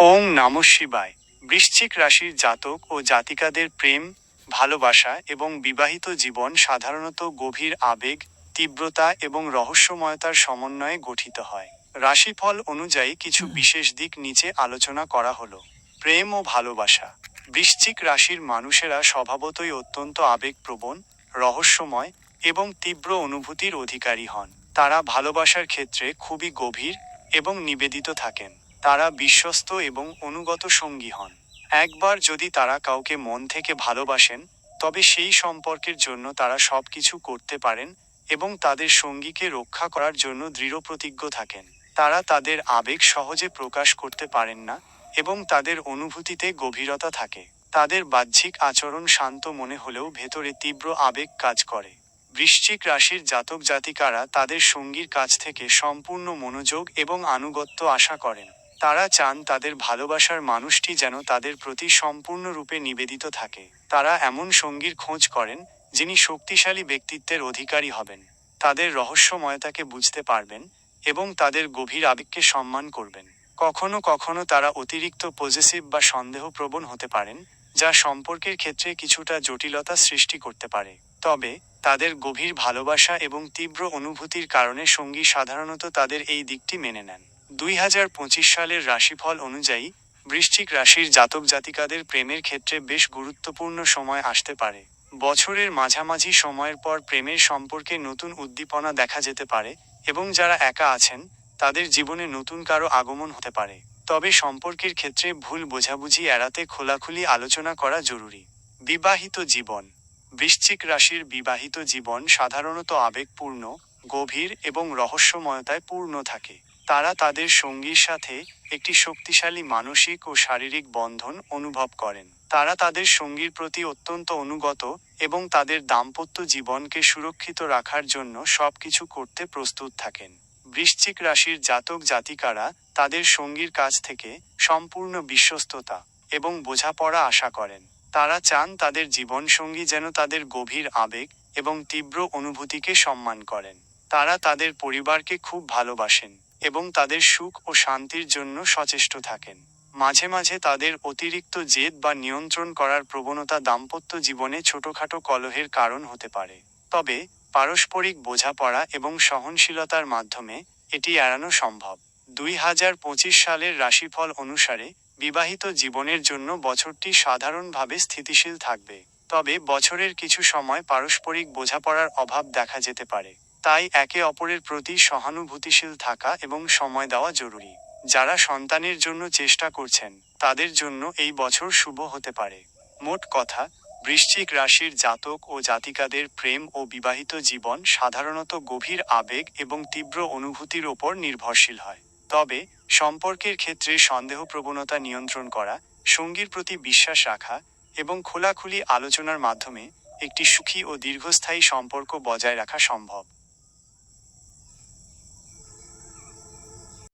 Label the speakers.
Speaker 1: ওং নম শিবায়। বৃশ্চিক রাশির জাতক ও জাতিকাদের প্রেম ভালোবাসা এবং বিবাহিত জীবন সাধারণত গভীর আবেগ তীব্রতা এবং রহস্যময়তার সমন্বয়ে গঠিত হয়। রাশিফল অনুযায়ী কিছু বিশেষ দিক নিচে আলোচনা করা হলো। প্রেম ও ভালোবাসা। বৃশ্চিক রাশির মানুষেরা স্বভাবতই অত্যন্ত আবেগপ্রবণ রহস্যময় এবং তীব্র অনুভূতির অধিকারী হন। তারা ভালোবাসার ক্ষেত্রে খুবই গভীর এবং নিবেদিত থাকেন। তারা বিশ্বস্ত এবং অনুগত সঙ্গী হন। একবার যদি তারা কাউকে মন থেকে ভালোবাসেন, তবে সেই সম্পর্কের জন্য তারা সবকিছু করতে পারেন এবং তাদের সঙ্গীকে রক্ষা করার জন্য দৃঢ় প্রতিজ্ঞ থাকেন। তারা তাদের আবেগ সহজে প্রকাশ করতে পারেন না এবং তাদের অনুভূতিতে গভীরতা থাকে। তাদের বাহ্যিক আচরণ শান্ত মনে হলেও ভেতরে তীব্র আবেগ কাজ করে। বৃশ্চিক রাশির জাতক জাতিকারা তাদের সঙ্গীর কাছ থেকে সম্পূর্ণ মনোযোগ এবং আনুগত্য আশা করেন। তারা চান তাদের ভালোবাসার মানুষটি যেন তাদের প্রতি সম্পূর্ণরূপে নিবেদিত থাকে। তারা এমন সঙ্গীর খোঁজ করেন, যিনি শক্তিশালী ব্যক্তিত্বের অধিকারী হবেন। তাদের রহস্যময়তাকে বুঝতে পারবেন এবং তাদের গভীর আবেগকে সম্মান করবেন। কখনো কখনো তারা অতিরিক্ত পজেসিভ বা সন্দেহপ্রবণ হতে পারেন, যা সম্পর্কের ক্ষেত্রে কিছুটা জটিলতা সৃষ্টি করতে পারে। তবে, তাদের গভীর ভালোবাসা এবং তীব্র অনুভূতির কারণে সঙ্গী সাধারণত তাদের এই দিকটি মেনে নেন। দুই হাজার পঁচিশ সালের রাশিফল অনুযায়ী বৃশ্চিক রাশির জাতক জাতিকাদের প্রেমের ক্ষেত্রে বেশ গুরুত্বপূর্ণ সময় আসতে পারে। বছরের মাঝামাঝি সময়ের পর প্রেমের সম্পর্কে নতুন উদ্দীপনা দেখা যেতে পারে এবং যারা একা আছেন, তাদের জীবনে নতুন কারও আগমন হতে পারে। তবে সম্পর্কের ক্ষেত্রে ভুল বোঝাবুঝি এড়াতে খোলাখুলি আলোচনা করা জরুরি। বিবাহিত জীবন। বৃশ্চিক রাশির বিবাহিত জীবন সাধারণত আবেগপূর্ণ, গভীর এবং রহস্যময়তায় পূর্ণ থাকে। তারা তাদের সঙ্গীর সাথে একটি শক্তিশালী মানসিক ও শারীরিক বন্ধন অনুভব করেন। তারা তাদের সঙ্গীর প্রতি অত্যন্ত অনুগত এবং তাদের দাম্পত্য জীবনকে সুরক্ষিত রাখার জন্য সবকিছু করতে প্রস্তুত থাকেন। বৃশ্চিক রাশির জাতক জাতিকারা তাদের সঙ্গীর কাছ থেকে সম্পূর্ণ বিশ্বস্ততা এবং বোঝাপড়া আশা করেন। তারা চান তাদের জীবনসঙ্গী যেন তাদের গভীর আবেগ এবং তীব্র অনুভূতিকে সম্মান করেন। তারা তাদের পরিবারকে খুব ভালোবাসেন। এবং তাদের সুখ ও শান্তির জন্য সচেষ্ট থাকেন। মাঝে মাঝে তাদের অতিরিক্ত জেদ বা নিয়ন্ত্রণ করার প্রবণতা দাম্পত্য জীবনে ছোটখাটো কলহের কারণ হতে পারে। তবে, পারস্পরিক বোঝাপড়া এবং সহনশীলতার মাধ্যমে এটি এড়ানো সম্ভব। দুই হাজার পঁচিশ সালের রাশিফল অনুসারে, বিবাহিত জীবনের জন্য বছরটি সাধারণভাবে স্থিতিশীল থাকবে। তবে বছরের কিছু সময় পারস্পরিক বোঝাপড়ার অভাব দেখা যেতে পারে। তাই একে অপরের প্রতি সহানুভূতিশীল থাকা এবং সময় দেওয়া জরুরি। যারা সন্তানের জন্য চেষ্টা করছেন, তাদের জন্য এই বছর শুভ হতে পারে। মোট কথা, বৃশ্চিক রাশির জাতক ও জাতিকাদের প্রেম ও বিবাহিত জীবন সাধারণত গভীর আবেগ এবং তীব্র অনুভূতির ওপর নির্ভরশীল হয়। তবে, সম্পর্কের ক্ষেত্রে সন্দেহ প্রবণতা নিয়ন্ত্রণ করা, সঙ্গীর প্রতি বিশ্বাস রাখা এবং খোলাখুলি আলোচনার মাধ্যমে একটি সুখী ও দীর্ঘস্থায়ী সম্পর্ক বজায় রাখা সম্ভব।